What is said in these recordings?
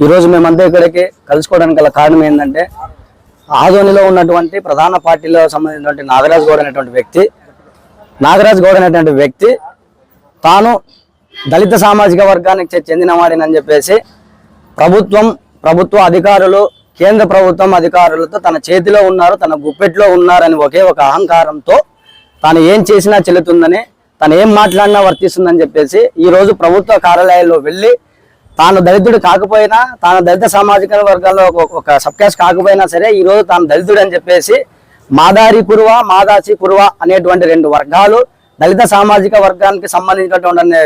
ఈరోజు మేమంతా ఇక్కడికి కలుసుకోవడానికి గల కారణం ఏంటంటే ఆదోనిలో ఉన్నటువంటి ప్రధాన పార్టీలో సంబంధించినటువంటి నాగరాజ్ గౌడ్ అనేటువంటి వ్యక్తి నాగరాజ్ గౌడ్ అనేటువంటి వ్యక్తి తాను దళిత సామాజిక వర్గానికి చెందినవాడినని చెప్పేసి ప్రభుత్వం ప్రభుత్వ అధికారులు కేంద్ర ప్రభుత్వం అధికారులతో తన చేతిలో ఉన్నారు తన గుప్పెట్లో ఉన్నారని ఒకే ఒక అహంకారంతో తాను ఏం చేసినా చెల్లుతుందని తను ఏం మాట్లాడినా వర్తిస్తుందని చెప్పేసి ఈరోజు ప్రభుత్వ కార్యాలయాల్లో వెళ్ళి తాను దళితుడు కాకపోయినా తాను దళిత సామాజిక వర్గాల్లో ఒక- సబ్కేస్ సబ్ క్యాస్ట్ కాకపోయినా సరే ఈరోజు తాను దళితుడు అని చెప్పేసి మాదారి కురువ మాదాసి కురువ అనేటువంటి రెండు వర్గాలు దళిత సామాజిక వర్గానికి సంబంధించినటువంటి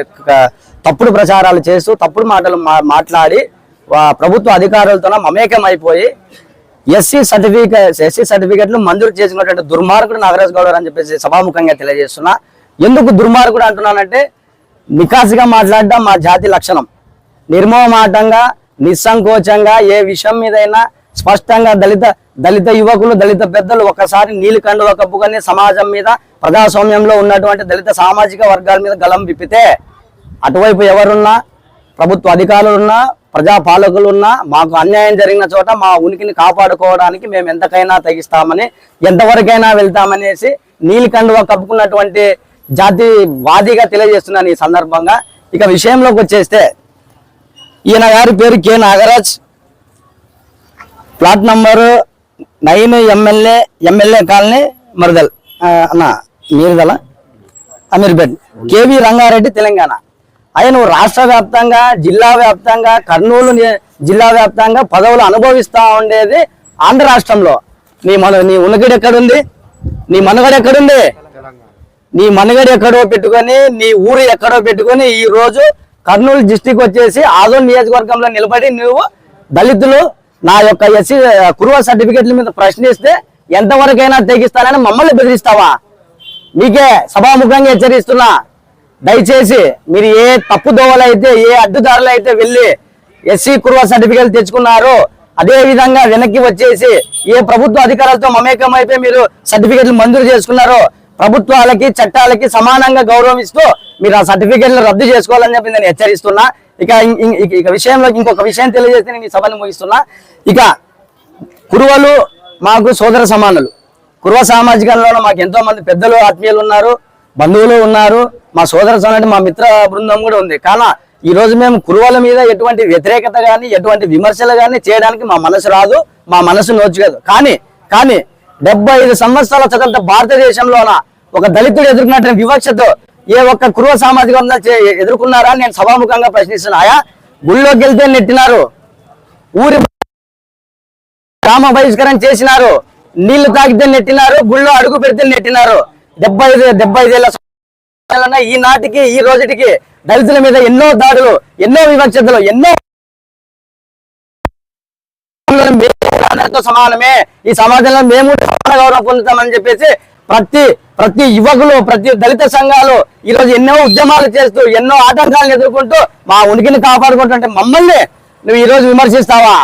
తప్పుడు ప్రచారాలు చేస్తూ తప్పుడు మాటలు మా- మాట్లాడి వా- ప్రభుత్వ అధికారులతో మమేకం అయిపోయి ఎస్సీ సర్టిఫికేట్ ఎస్సీ సర్టిఫికెట్లు మంజూరు చేసినటువంటి దుర్మార్గుడు నాగరాజ్ గౌడ్ అని చెప్పేసి సభాముఖంగా తెలియజేస్తున్నా. ఎందుకు దుర్మార్గుడు అంటున్నానంటే నికాసిగా మాట్లాడడం మా జాతి లక్షణం. నిర్మోమాటంగా నిస్సంకోచంగా ఏ విషయం మీదైనా స్పష్టంగా దళిత దళిత యువకులు దళిత పెద్దలు ఒకసారి నీలి కండువ కప్పుకొని సమాజం మీద ప్రజాస్వామ్యంలో ఉన్నటువంటి దళిత సామాజిక వర్గాల మీద గలం విప్పితే అటువైపు ఎవరున్నా ప్రభుత్వ అధికారులున్నా ప్రజాపాలకులున్నా మాకు అన్యాయం జరిగిన చోట మా ఉనికిని కాపాడుకోవడానికి మేము ఎంతకైనా తెగిస్తామని ఎంతవరకైనా వెళ్తామనేసి నీలి కండువ కప్పుకున్నటువంటి జాతి వాదిగా తెలియజేస్తున్నాను ఈ సందర్భంగా. ఇక విషయంలోకి వచ్చేస్తే ఈయన గారి పేరు K Nagaraj. Plot number nine MLA MLA colony మరుదల్ అన్న మీరుదల Ameerpet. K V Rangareddy Telangana. ఆయన రాష్ట్ర వ్యాప్తంగా జిల్లా వ్యాప్తంగా కర్నూలు జిల్లా వ్యాప్తంగా పదవులు అనుభవిస్తూ ఉండేది ఆంధ్ర రాష్ట్రంలో. నీ మన నీ ఉనికిడి ఎక్కడుంది? నీ మనుగడ ఎక్కడుంది? నీ మనగడ ఎక్కడో పెట్టుకొని నీ ఊరు ఎక్కడో పెట్టుకొని ఈ రోజు కర్నూలు డిస్టిక్ వచ్చేసి ఆదోన్ నియోజకవర్గంలో నిలబడి నువ్వు దళితులు నా యొక్క ఎస్సీ కురువ సర్టిఫికెట్ల మీద ప్రశ్నిస్తే ఎంతవరకైనా తెగిస్తానని మమ్మల్ని బెదిరిస్తావా? మీకే సభాముఖంగా హెచ్చరిస్తున్నా. దయచేసి మీరు ఏ తప్పు దోవలు అయితే ఏ అడ్డుదారులు అయితే వెళ్ళి ఎస్సీ కురువ సర్టిఫికేట్ తెచ్చుకున్నారో అదే విధంగా వెనక్కి వచ్చేసి ఏ ప్రభుత్వ అధికారులతో మమేకం అయితే మీరు సర్టిఫికెట్లు మంజూరు చేసుకున్నారో ప్రభుత్వాలకి చట్టాలకి సమానంగా గౌరవిస్తూ మీరు ఆ సర్టిఫికెట్లు రద్దు చేసుకోవాలని చెప్పి నేను హెచ్చరిస్తున్నా. ఇక ఇక- విషయంలో ఇంకొక విషయం తెలియజేస్తే నేను ఈ సభను ముగిస్తున్నా. ఇక కురువలు మాకు సోదర సమానులు. కురువ సామాజికంలో మాకు ఎంతో మంది పెద్దలు ఆత్మీయులు ఉన్నారు బంధువులు ఉన్నారు. మా సోదర సమానం మా మిత్ర బృందం కూడా ఉంది. కానీ ఈ రోజు మేము కురువల మీద ఎటువంటి వ్యతిరేకత కానీ ఎటువంటి విమర్శలు కానీ చేయడానికి మా మనసు రాదు మా మనసు నోచుకోదు. కానీ కానీ డెబ్బై ఐదు సంవత్సరాల చదవంత భారతదేశంలోన ఒక దళితుడు ఎదుర్కొన్నటువంటి వివక్షతో ఏ ఒక్క క్రూర సామాజిక ఎదుర్కొన్నారా? నేను సభాముఖంగా ప్రశ్నిస్తున్నాయా గుళ్ళోకి వెళ్తే నెట్టినారు. ఊరి గ్రామ బహిష్కరణ చేసినారు. నీళ్ళు తాగితే నెట్టినారు. గుళ్ళో అడుగు పెడితే నెట్టినారు. డెబ్బై ఐదు డెబ్బై ఐదేళ్ళ సంవత్సరాలన్న ఈ నాటికి ఈ రోజుటికి దళితుల మీద ఎన్నో దాడులు ఎన్నో వివక్షతలు ఎన్నో మేము కూడా అందరితో సమానమే. ఈ సమాజంలో మేము సమాన గౌరవం పొందుతామని చెప్పేసి ప్రతి ప్రతి యువకులు ప్రతి దళిత సంఘాలు ఈ రోజు ఎన్నో ఉద్యమాలు చేస్తూ ఎన్నో ఆటంకాలను ఎదుర్కొంటూ మా ఉనికిని కాపాడుకుంటుంటే మమ్మల్ని నువ్వు ఈ రోజు విమర్శిస్తావా?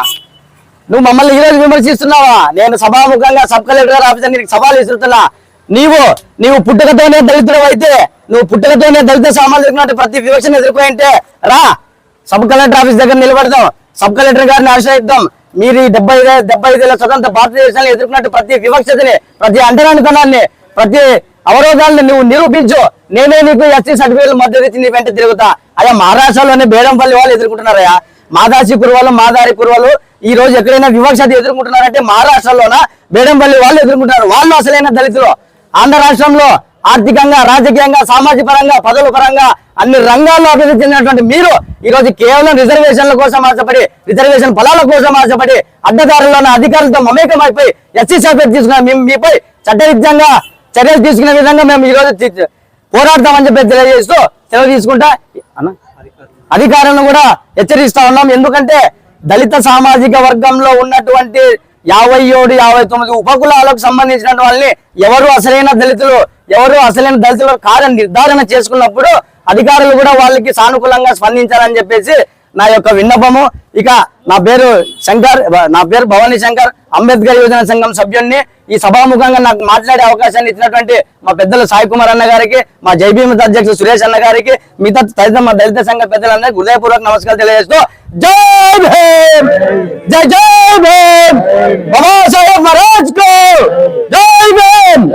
నువ్వు మమ్మల్ని ఈ రోజు విమర్శిస్తున్నావా? నేను సభాముఖంగా సబ్ కలెక్టర్ ఆఫీసర్ నీకు సవాల్ విసురుతున్నా. నీవు నీవు పుట్టుకతోనే దళితుడు అయితే నువ్వు పుట్టుకతోనే దళిత సామాజిక ప్రతి వివక్షను ఎదుర్కొంటే రా. సబ్ కలెక్టర్ ఆఫీస్ దగ్గర నిలబడదాం. సబ్ కలెక్టర్ గారిని ఆశ్రయిద్దాం. మీరు ఈ డెబ్బై డెబ్బై ఐదేళ్ళ స్వతంత్ర భారతదేశాన్ని ఎదుర్కొన్నట్టు ప్రతి వివక్షతని ప్రతి అంటరానితనాన్ని ప్రతి అవరోధాలను నువ్వు నిరూపించు. నేనే నీకు ఎస్సీ సర్టిఫికేట్ మద్దతు ఇచ్చి నీ వెంట తిరుగుతా. అయ్యా మహారాష్ట్రలోనే బేడంపల్లి వాళ్ళు ఎదుర్కొంటున్నారయ్యా. మాదాసి కురువాలు మాదారి కురువాలు ఈ రోజు ఎక్కడైనా వివక్షత ఎదుర్కొంటున్నారంటే మహారాష్ట్రలోన? బేడంపల్లి వాళ్ళు ఎదుర్కొంటున్నారు. వాళ్ళు అసలైన దళితులు. ఆంధ్ర రాష్ట్రంలో ఆర్థికంగా రాజకీయంగా సామాజిక పరంగా పదవుల పరంగా అన్ని రంగాల్లో అభివృద్ధి చెందినటువంటి మీరు ఈ రోజు కేవలం రిజర్వేషన్ల కోసం ఆశపడి రిజర్వేషన్ ఫలాల కోసం ఆశపడి అడ్డదారుల్లో అధికారులతో మమేకం అయిపోయి ఎస్సీ సర్టిఫికేట్ తీసుకున్న మేము మీపై చట్టరీత్యంగా చర్యలు తీసుకునే విధంగా మేము ఈ రోజు పోరాడతామని చెప్పి తెలియజేస్తూ సెలవు తీసుకుంటా. అన్న అధికారులను కూడా హెచ్చరిస్తా ఉన్నాం. ఎందుకంటే దళిత సామాజిక వర్గంలో ఉన్నటువంటి యాభై ఏడు యాభై తొమ్మిది ఉపకులాలకు సంబంధించిన వాళ్ళని ఎవరు అసలైన దళితులు ఎవరు అసలైన దళితులు కాదని నిర్ధారణ చేసుకున్నప్పుడు అధికారులు కూడా వాళ్ళకి సానుకూలంగా స్పందించాలని చెప్పేసి నా యొక్క విన్నపము. ఇక నా పేరు శంకర్ నా పేరు భవానీ శంకర్. అంబేద్కర్ యువజన సంఘం సభ్యుడిని ఈ సభాముఖంగా నాకు మాట్లాడే అవకాశాన్ని ఇచ్చినటువంటి మా పెద్దలు సాయి కుమార్ అన్న గారికి మా జైభీమ అధ్యక్షుడు సురేష్ అన్న గారికి మిగతా తదితర మా దళిత సంఘ పెద్దలందరికీ హృదయపూర్వక నమస్కారం తెలియజేస్తూ జై భీమ్! జై మహారాజ్ జై భీమ్!